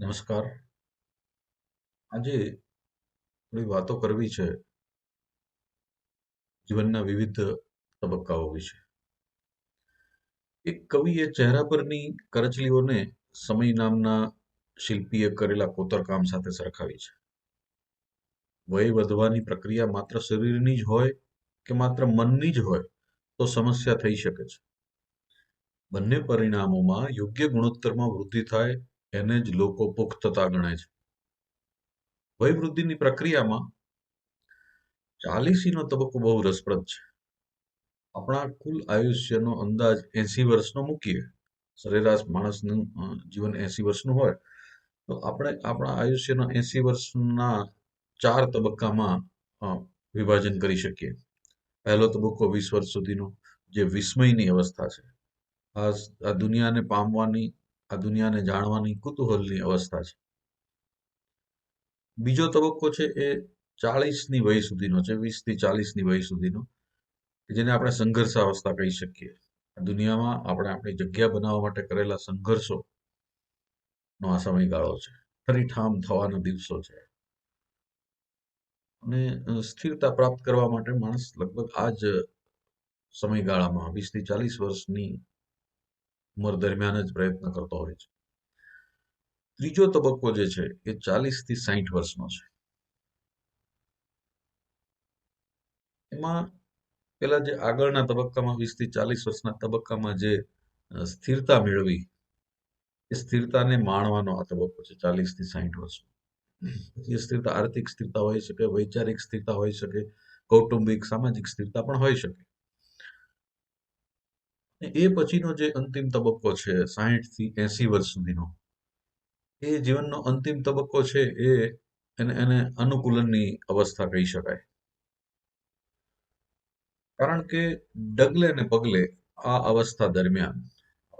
નમસ્કાર. આજે થોડી વાતો કરવી છે. જીવનના વિવિધ તબક્કાઓ વિશે. એક કવિએ ચહેરા પરની કરચલીઓને સમય નામના શિલ્પીએ કરેલા કોતરકામ સાથે સરખાવી છે. વય વધવાની પ્રક્રિયા માત્ર શરીરની જ હોય કે માત્ર મનની જ હોય તો સમસ્યા થઈ શકે છે. બંને પરિણામોમાં યોગ્ય ગુણોત્તરમાં વૃદ્ધિ થાય એને જ લોકો પુખ્તતા ગણે છે. વયવૃદ્ધિની પ્રક્રિયામાં ચાલીસીનો તબક્કો બહુ રસપ્રદ છે. આપણા કુલ આયુષ્યનો અંદાજ એસી વર્ષનો મૂકીએ, સરેરાશ માણસનું જીવન એસી વર્ષનું હોય, તો આપણે આપણા આયુષ્યના એસી વર્ષના ચાર તબક્કામાં વિભાજન કરી શકીએ. પહેલો તબક્કો વીસ વર્ષ સુધીનો, જે વિસ્મયની અવસ્થા છે. આ આ દુનિયાને પામવાની આ દુનિયાને જાણવાની કુતૂહલની અવસ્થા છે. બીજો તબક્કો છે એ ચાળીસની વય સુધીનો છે વીસથી ચાલીસની વય સુધીનો જેને આપણે સંઘર્ષાવસ્થા કહી શકીએ. દુનિયામાં આપણે આપણી જગ્યા બનાવવા માટે કરેલા સંઘર્ષો નો આ સમયગાળો છે. ઠરીઠામ થવાના દિવસો છે. અને સ્થિરતા પ્રાપ્ત કરવા માટે માણસ લગભગ આ જ સમયગાળામાં વીસથી ચાલીસ વર્ષની ઉંમર દરમિયાન જ પ્રયત્ન કરતો હોય છે. ત્રીજો તબક્કો જે છે એ ચાલીસથી સાહીઠ વર્ષનો છે. એમાં પેલા જે આગળના તબક્કામાં વીસથી ચાલીસ વર્ષના તબક્કામાં જે સ્થિરતા મેળવી, એ સ્થિરતાને માણવાનો આ તબક્કો છે ચાલીસથી સાહીઠ વર્ષ પછી એ સ્થિરતા આર્થિક સ્થિરતા હોઈ શકે, વૈચારિક સ્થિરતા હોઈ શકે, કૌટુંબિક, સામાજિક સ્થિરતા પણ હોઈ શકે. એ પછીનો જે અંતિમ તબક્કો છે, સાહીઠથી એસી વર્ષ સુધીનો, એ જીવનનો અંતિમ તબક્કો છે એ એને એને અનુકૂલનની અવસ્થા કહી શકાય. કારણ કે ડગલે ને પગલે આ અવસ્થા દરમિયાન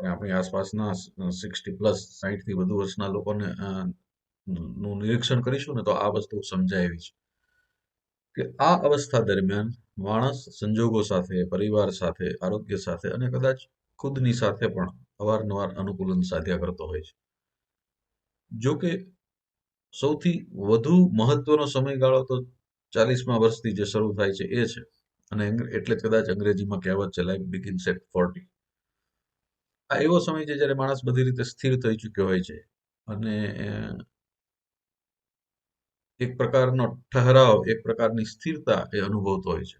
આપણે આસપાસના સિક્સટી પ્લસ, સાહીઠથી વધુ વર્ષના લોકોને નું નિરીક્ષણ કરીશું ને તો આ વસ્તુ સમજાય એવી છે. કે આ અવસ્થા દરમિયાન માણસ સંજોગો સાથે, પરિવાર સાથે, આરોગ્ય સાથે અને કદાચ ખુદની સાથે પણ અવારનવાર અનુકૂલન સાધ્યા કરતો હોય છે. જો કે સૌથી વધુ મહત્વનો સમયગાળો તો ચાલીસમા વર્ષથી જે શરૂ થાય છે એ છે અને એટલે કદાચ અંગ્રેજીમાં કહેવત છે લાઈફ બિગિન્સ એટ ફોર્ટી આ એવો સમય છે જ્યારે માણસ બધી રીતે સ્થિર થઈ ચૂક્યો હોય છે અને એક પ્રકારનો ઠહરાવ, એક પ્રકારની સ્થિરતા એ અનુભવતો હોય છે.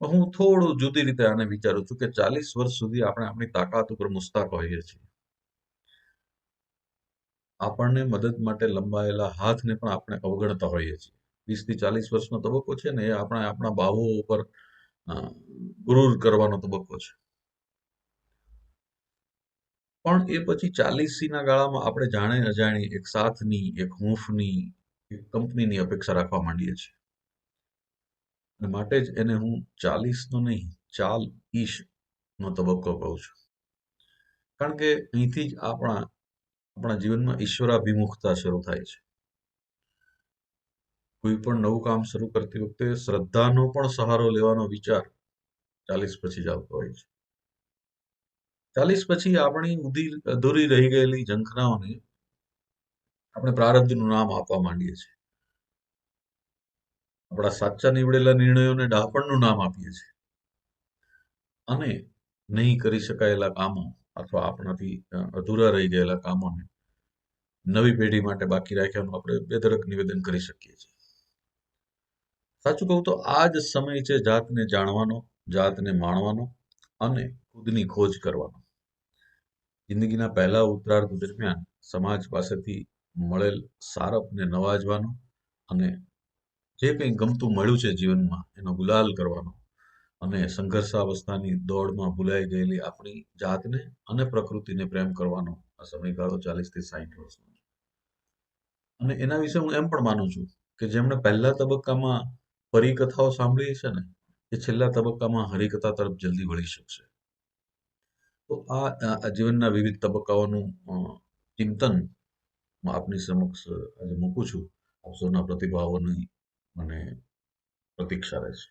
હું થોડું જુદી રીતે આને વિચારું છું કે ચાલીસ વર્ષ સુધી આપણે આપણી તાકાત ઉપર મુસ્તાક હોઈએ છીએ. આપણને મદદ માટે લંબાયેલા હાથને પણ આપણે અવગણતા હોઈએ છીએ. વીસથી ચાલીસ વર્ષનો તબક્કો છે ને એ આપણે આપણા બાહુ ઉપર ગુરૂર કરવાનો તબક્કો છે. પણ એ પછી ચાલીસીના ગાળામાં આપણે જાણે અજાણી એક સાથની એક હૂંફની કંપનીની અપેક્ષા રાખવા માંડીએ છીએ. અને માટે જ એને હું ચાલીસનો નહીં, ચાલ ઈશ નો તબક્કો કહું છું. કારણ કે અહીંથી જ આપણા આપણા જીવનમાં ઈશ્વરાભિમુખતા શરૂ થાય છે. કોઈ પણ નવું કામ શરૂ કરતી વખતે શ્રદ્ધાનો પણ સહારો લેવાનો વિચાર ચાલીસ પછી જ આવતો હોય છે. ચાલીસ પછી આપણી ઉધી અધૂરી રહી ગયેલી ઝંખનાઓને આપણે પ્રારબ્ધનું નામ આપવા માંડીએ છીએ. આપણા સાચા નીવડેલા નિર્ણયોને ડાપણનું નામ આપીએ છીએ. અને નહીં કરી શકાયેલા કામો અથવા આપણાથી અધૂરા રહી ગયેલા કામોને નવી પેઢી માટે બાકી રાખ્યાનું આપણે બેધડક નિવેદન કરી શકીએ છીએ. સાચું કહું તો આ જ સમય છે જાતને જાણવાનો, જાતને માણવાનો અને ખુદની ખોજ કરવાનો. જિંદગીના પહેલા ઉત્તરાર્ધ દરમિયાન સમાજ પાસેથી મળેલ સારપને નવાજવાનો અને જે કંઈ ગમતું મળ્યું છે જીવનમાં એનો ગુલાલ કરવાનો અને સંઘર્ષાવસ્થાની દોડમાં ભૂલાઈ ગયેલી આપણી જાતને અને પ્રકૃતિને પ્રેમ કરવાનો આ સમયગાળો ચાલીસથી સાહીઠ વર્ષનો છે. અને એના વિશે હું એમ પણ માનું છું કે જેમણે પહેલા તબક્કામાં પરિકથાઓ સાંભળી છે ને, એ છેલ્લા તબક્કામાં હરિકથા તરફ જલ્દી વળી શકશે. તો આ જીવનના વિવિધ તબક્કાઓનું ચિંતન હું આપની સમક્ષ આજે મૂકું છું. આપ સૌના પ્રતિભાવોની મને પ્રતીક્ષા રહેશે.